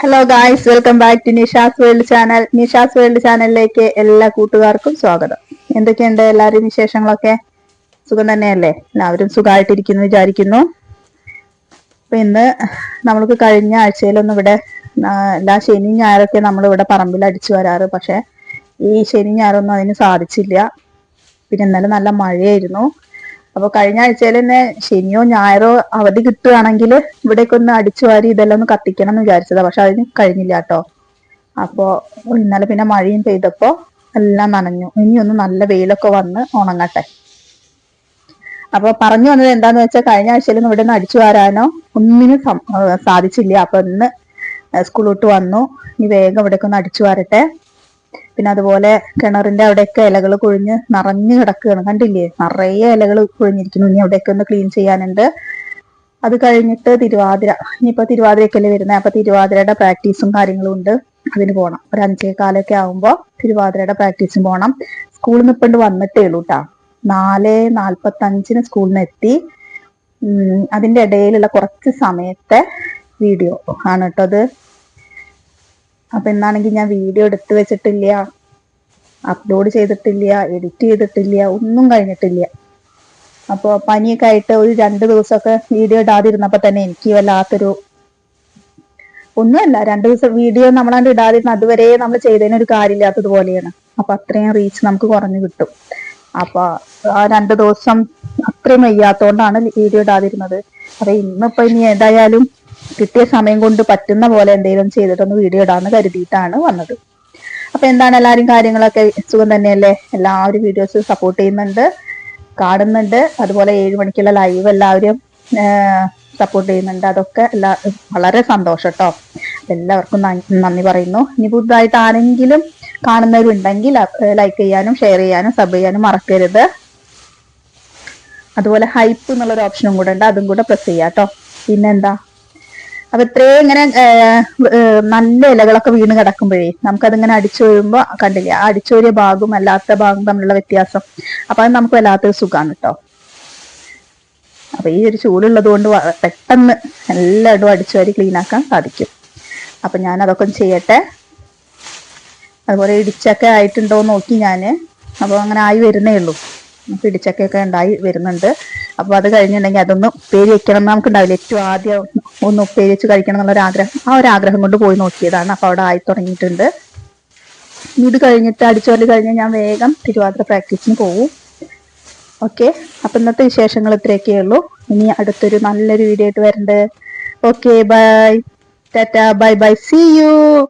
Hello guys welcome back to Nisha's world channel Nisha's world ചാനലിലേക്ക് എല്ലാ കൂട്ടുകാർക്കും സ്വാഗതം. എന്തൊക്കെയുണ്ട് എല്ലാവരും വിശേഷങ്ങളൊക്കെ? സുഖം തന്നെയല്ലേ? എല്ലാവരും സുഖമായിട്ടിരിക്കുന്നു വിചാരിക്കുന്നു. അപ്പൊ ഇന്ന് നമ്മൾക്ക് കഴിഞ്ഞ ആഴ്ചയിലൊന്നും ഇവിടെ എല്ലാ ശനി ഞായറൊക്കെ നമ്മൾ ഇവിടെ പറമ്പിൽ അടിച്ചു വരാറ്. പക്ഷെ ഈ ശനി ഞായറൊന്നും അതിന് സാധിച്ചില്ല. പിന്നെ ഇന്നലെ നല്ല മഴയായിരുന്നു. അപ്പൊ കഴിഞ്ഞ ആഴ്ചയിൽ തന്നെ ശനിയോ ഞായറോ അവധി കിട്ടുകയാണെങ്കിൽ ഇവിടേക്ക് ഒന്ന് അടിച്ചു വാരി ഇതെല്ലാം ഒന്ന് കത്തിക്കണം എന്ന് വിചാരിച്ചതാ. പക്ഷെ അതിന് കഴിഞ്ഞില്ല കേട്ടോ. അപ്പോ ഇന്നലെ പിന്നെ മഴയും പെയ്തപ്പോ എല്ലാം നനഞ്ഞു. ഇനിയൊന്ന് നല്ല വെയിലൊക്കെ വന്ന് ഉണങ്ങട്ടെ. അപ്പൊ പറഞ്ഞു വന്നത് എന്താന്ന് വെച്ചാൽ കഴിഞ്ഞ ആഴ്ചയിൽ ഇവിടെ നിന്ന് അടിച്ചു വരാനോ ഒന്നിനും സാധിച്ചില്ല. അപ്പൊ ഇന്ന് സ്കൂൾ വിട്ട് വന്നു. ഇനി വേഗം ഇവിടേക്ക് ഒന്ന് അടിച്ചു വരട്ടെ. പിന്നെ അതുപോലെ കിണറിന്റെ അവിടെയൊക്കെ ഇലകൾ കൊഴിഞ്ഞ് നിറഞ്ഞു കിടക്കുകയാണ്. കണ്ടില്ലേ? നിറയെ ഇലകൾ കൊഴിഞ്ഞിരിക്കുന്നു. ഇനി അവിടെയൊക്കെ ഒന്ന് ക്ലീൻ ചെയ്യാനുണ്ട്. അത് കഴിഞ്ഞിട്ട് തിരുവാതിര. ഇനിയിപ്പോ തിരുവാതിരക്കല്ലേ വരുന്നത് അപ്പൊ തിരുവാതിരയുടെ പ്രാക്ടീസും കാര്യങ്ങളും ഉണ്ട്. അതിന് പോകണം ഒരു അഞ്ചേ കാലൊക്കെ ആകുമ്പോൾ തിരുവാതിരയുടെ പ്രാക്ടീസും പോകണം സ്കൂളിൽ നിന്ന് ഇപ്പണ്ട് വന്നിട്ടേ ഉള്ളൂ കേട്ടാ നാല് നാൽപ്പത്തി അഞ്ചിന് സ്കൂളിൽ നിന്ന് എത്തി അതിന്റെ ഇടയിലുള്ള കുറച്ച് സമയത്തെ വീഡിയോ ആണ് കേട്ടോ അത്. അപ്പൊ എന്നാണെങ്കിൽ ഞാൻ വീഡിയോ എടുത്തു വെച്ചിട്ടില്ല. അപ്ലോഡ് ചെയ്തിട്ടില്ല എഡിറ്റ് ചെയ്തിട്ടില്ല ഒന്നും കഴിഞ്ഞിട്ടില്ല. അപ്പോൾ പനിയൊക്കെ ആയിട്ട് ഒരു രണ്ട് ദിവസമൊക്കെ വീഡിയോ ഇടാതിരുന്നപ്പോ തന്നെ എനിക്ക് വല്ലാത്തൊരു ഒന്നുമല്ല രണ്ട് ദിവസം വീഡിയോ നമ്മളാണ്ട് ഇടാതിരുന്ന അതുവരെ നമ്മൾ ചെയ്തതിന് ഒരു കാര്യമില്ലാത്തതുപോലെയാണ് അപ്പൊ അത്രയും റീച്ച് നമുക്ക് കുറഞ്ഞു കിട്ടും. അപ്പൊ ആ രണ്ട് ദിവസം അത്രയും വയ്യാത്തോണ്ടാണ് വീഡിയോ ഇടാതിരുന്നത്. അപ്പൊ ഇന്നിപ്പോ ഇനി ഏതായാലും കിട്ടിയ സമയം കൊണ്ട് പറ്റുന്ന പോലെ എന്തെങ്കിലും ചെയ്തിട്ടൊന്ന് വീഡിയോ ഇടാന്ന് കരുതിയിട്ടാണ് വന്നത്. അപ്പൊ എന്താണ് എല്ലാവരും കാര്യങ്ങളൊക്കെ സുഖം തന്നെയല്ലേ? എല്ലാവരും വീഡിയോസ് സപ്പോർട്ട് ചെയ്യുന്നുണ്ട് കാണുന്നുണ്ട്. അതുപോലെ ഏഴു മണിക്കുള്ള ലൈവ് എല്ലാവരും സപ്പോർട്ട് ചെയ്യുന്നുണ്ട്. അതൊക്കെ എല്ലാ വളരെ സന്തോഷം കേട്ടോ എല്ലാവർക്കും നന്ദി പറയുന്നു. ഇനി പുതുതായിട്ട് ആരെങ്കിലും കാണുന്നവരുണ്ടെങ്കിൽ ലൈക്ക് ചെയ്യാനും ഷെയർ ചെയ്യാനും സബ് ചെയ്യാനും മറക്കരുത്. അതുപോലെ ഹൈപ്പ് എന്നുള്ളൊരു ഓപ്ഷനും കൂടെ ഉണ്ട്. അതും കൂടെ പ്രസ് ചെയ്യാം കേട്ടോ പിന്നെന്താ? അപ്പൊ ഇത്രയും ഇങ്ങനെ നല്ല ഇലകളൊക്കെ വീണ് കിടക്കുമ്പോഴേ നമുക്കതിങ്ങനെ അടിച്ചു വരുമ്പോ കണ്ടില്ലേ ആ അടിച്ചോരിയ ഭാഗവും അല്ലാത്ത ഭാഗവും തമ്മിലുള്ള വ്യത്യാസം. അപ്പൊ അത് നമുക്ക് വല്ലാത്തൊരു സുഖമാണ് കേട്ടോ അപ്പൊ ഈ ഒരു ചൂടുള്ളത് കൊണ്ട് പെട്ടെന്ന് എല്ലായിടും അടിച്ചു വരി ക്ലീൻ ആക്കാൻ സാധിക്കും. അപ്പൊ ഞാൻ അതൊക്കെ ചെയ്യട്ടെ. അതുപോലെ ഇടിച്ചൊക്കെ ആയിട്ടുണ്ടോ നോക്കി ഞാൻ അപ്പോൾ അങ്ങനെ ആയി വരുന്നേ ഉള്ളൂ. നമുക്ക് പിടിച്ചൊക്കെയൊക്കെ ഉണ്ടായി വരുന്നുണ്ട്. അപ്പോൾ അത് കഴിഞ്ഞിട്ടുണ്ടെങ്കിൽ അതൊന്ന് പേര് വെക്കണം നമുക്ക് ഉണ്ടാവില്ല ഏറ്റവും ആദ്യം ഒന്ന് ഉപ്പേരിച്ച് കഴിക്കണം എന്നുള്ള ആഗ്രഹം. ആ ഒരു ആഗ്രഹം കൊണ്ട് പോയി നോക്കിയതാണ്. അപ്പോൾ അവിടെ ആയി തുടങ്ങിയിട്ടുണ്ട്. ഇത് കഴിഞ്ഞിട്ട് അടിച്ചോൽ കഴിഞ്ഞ് ഞാൻ വേഗം തിരുവാതിര പ്രാക്ടീസിന് പോകും ഓക്കെ? അപ്പൊ ഇന്നത്തെ വിശേഷങ്ങൾ ഇത്രയൊക്കെ ഉള്ളൂ. ഇനി അടുത്തൊരു നല്ലൊരു വീഡിയോ ആയിട്ട് വരണ്ട്. Okay bye. Tata bye bye. See you